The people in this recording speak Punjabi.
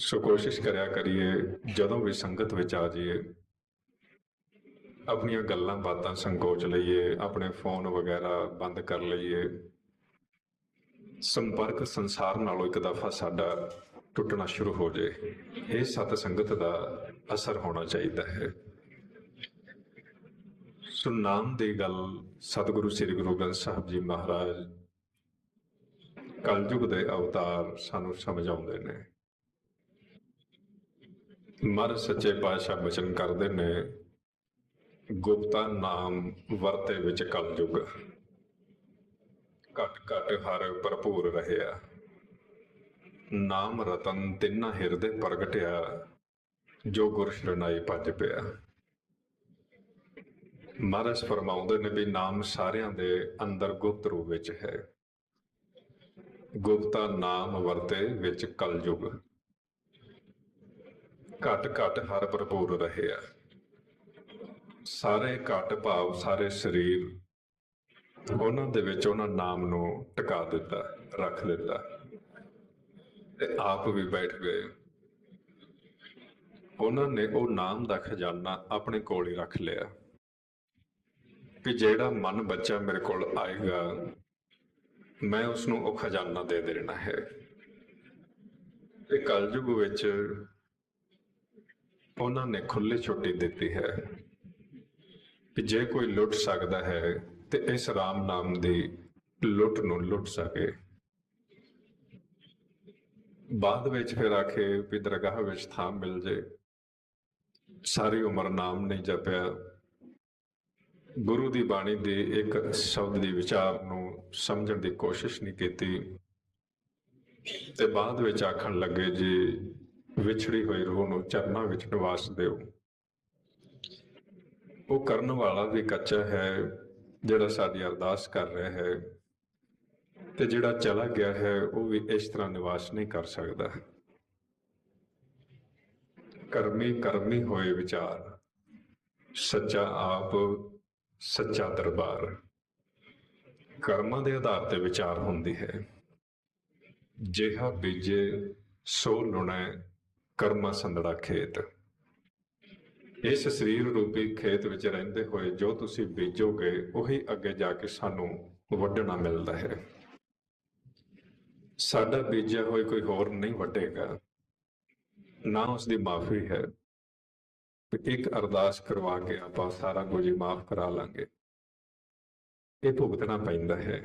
ਸੋ ਕੋਸ਼ਿਸ਼ ਕਰਿਆ ਕਰੀਏ, ਜਦੋਂ ਵੀ ਸੰਗਤ ਵਿੱਚ ਆ ਜਾਈਏ, ਆਪਣੀਆਂ ਗੱਲਾਂ ਬਾਤਾਂ ਸੰਕੋਚ ਲਈਏ, ਆਪਣੇ ਫੋਨ ਵਗੈਰਾ ਬੰਦ ਕਰ ਲਈਏ, ਸੰਪਰਕ ਸੰਸਾਰ ਨਾਲੋਂ ਇੱਕ ਦਫਾ ਸਾਡਾ ਟੁੱਟਣਾ ਸ਼ੁਰੂ ਹੋ ਜੇ ਇਹ ਸਤ ਸੰਗਤ ਦਾ ਅਸਰ ਹੋਣਾ ਚਾਹੀਦਾ ਹੈ। ਸੋ ਨਾਮ ਦੀ ਗੱਲ ਸਤਿਗੁਰੂ ਸ੍ਰੀ ਗੁਰੂ ਗ੍ਰੰਥ ਸਾਹਿਬ ਜੀ ਮਹਾਰਾਜ, ਕਲਯੁਗ ਦੇ ਅਵਤਾਰ ਸਾਨੂੰ ਸਮਝਾਉਂਦੇ ਨੇ। ਮਰ ਸੱਚੇ ਪਾਤਸ਼ਾਹ ਬਚਨ ਕਰਦੇ ਨੇ, ਗੁਪਤਾ ਨਾਮ ਵਰਤੇ ਵਿੱਚ ਕਲਯੁਗ। ਘਟ ਘਟ ਹਰ ਭਰਪੂਰ ਰਹਿਆ। ਨਾਮ ਰਤਨ ਤਿੰਨਾ ਹਿਰਦੇ ਪ੍ਰਗਟਿਆ, ਜੋ ਗੁਰ ਸ਼ਰਨਾਈ ਭੱਜ ਪਿਆ। ਮਹਾਰਾਜ ਫਰਮਾਉਂਦੇ ਨੇ ਵੀ ਨਾਮ ਸਾਰਿਆਂ ਦੇ ਅੰਦਰ ਗੁਪਤ ਰੂਪ ਵਿੱਚ ਹੈ। ਗੁਪਤਾ ਨਾਮ ਵਰਤੇ ਵਿੱਚ ਕਲਯੁਗ। ਘਟ ਘਟ ਹਰ ਭਰਪੂਰ ਰਹਿਆ ਸਾਰੇ ਘਟ ਭਾਵ ਸਾਰੇ ਸਰੀਰ ਉਹਨਾਂ ਦੇ ਵਿੱਚ ਉਹਨਾਂ ਨਾਮ ਨੂੰ ਟਿਕਾ ਦਿੱਤਾ, ਰੱਖ ਦਿੱਤਾ ਤੇ ਆਪ ਵੀ ਬੈਠ ਗਏ। ਉਹਨਾਂ ਨੇ ਉਹ ਨਾਮ ਦਾ ਖਜ਼ਾਨਾ ਆਪਣੇ ਕੋਲ ਹੀ ਰੱਖ ਲਿਆ ਕਿ ਜਿਹੜਾ ਮਨ ਬੱਚਾ ਮੇਰੇ ਕੋਲ ਆਏਗਾ, ਮੈਂ ਉਸ ਨੂੰ ਉਹ ਖਜ਼ਾਨਾ ਦੇ ਦੇਣਾ ਹੈ। ਇਹ ਕਲਯੁਗ ਵਿੱਚ ਉਹਨਾਂ ਨੇ ਖੁੱਲੀ ਛੁੱਟੀ ਦਿੱਤੀ ਹੈ ਕਿ ਜੇ ਕੋਈ ਲੁੱਟ ਸਕਦਾ ਹੈ ਤੇ ਇਸ ਰਾਮ ਨਾਮ ਦੀ ਲੁੱਟ ਨੂੰ ਲੁੱਟ ਸਕੇ। ਬਾਅਦ ਵਿੱਚ ਫਿਰ ਆਖੇ ਵੀ ਦਰਗਾਹ ਵਿੱਚ ਥਾਂ ਮਿਲ ਜੇ। ਸਾਰੀ ਉਮਰ ਨਾਮ ਨਹੀਂ ਜਪਿਆ। ਗੁਰੂ ਦੀ ਬਾਣੀ ਦੇ ਇੱਕ ਸ਼ਬਦ ਦੇ ਵਿਚਾਰ ਨੂੰ ਸਮਝਣ ਦੀ ਕੋਸ਼ਿਸ਼ ਨਹੀਂ ਕੀਤੀ। ਤੇ ਬਾਅਦ ਵਿੱਚ ਆਖਣ ਲੱਗੇ ਜੀ ਵਿਛੜੀ ਹੋਈ ਰੂਹ ਨੂੰ ਚਰਨਾਂ ਵਿੱਚ ਨਿਵਾਸ ਦਿਓ। ਉਹ ਕਰਨ ਵਾਲਾ ਵੀ ਕੱਚਾ ਹੈ, ਜਿਹੜਾ ਸਾਡੀ ਅਰਦਾਸ ਕਰ ਰਿਹਾ ਹੈ ਤੇ ਜਿਹੜਾ ਚਲਾ ਗਿਆ ਹੈ, ਉਹ ਵੀ ਇਸ ਤਰ੍ਹਾਂ ਨਿਵਾਸ ਨਹੀਂ ਕਰ ਸਕਦਾ। ਕਰਮੀ ਕਰਮੀ ਹੋਏ ਵਿਚਾਰ, ਸੱਚਾ ਆਪ, ਸੱਚਾ ਦਰਬਾਰ। ਕਰਮਾਂ ਦੇ ਆਧਾਰ ਤੇ ਵਿਚਾਰ ਹੁੰਦੀ ਹੈ। ਜਿਹਾ ਬੀਜੇ, ਸੋ ਲੁਣੈ ਕਰਮਾ ਸੰਦੜਾ ਖੇਤ। ਇਸ ਸਰੀਰ ਰੂਪੀ ਖੇਤ ਵਿੱਚ ਰਹਿੰਦੇ ਹੋਏ ਜੋ ਤੁਸੀਂ ਬੀਜੋਗੇ, ਉਹੀ ਅੱਗੇ ਜਾ ਕੇ ਸਾਨੂੰ ਵੱਢਣਾ ਮਿਲਦਾ ਹੈ। ਸਾਡਾ ਬੀਜਿਆ ਹੋਇਆ ਕੋਈ ਹੋਰ ਨਹੀਂ ਵੱਢੇਗਾ। ਨਾ ਉਸ ਦੀ ਮਾਫੀ ਹੈ। ਇੱਕ ਅਰਦਾਸ ਕਰਵਾ ਕੇ ਆਪਾਂ ਸਾਰਾ ਕੁਝ ਹੀ ਮਾਫ ਕਰਾ ਲਾਂਗੇ। ਇਹ ਭੁਗਤਣਾ ਪੈਂਦਾ ਹੈ।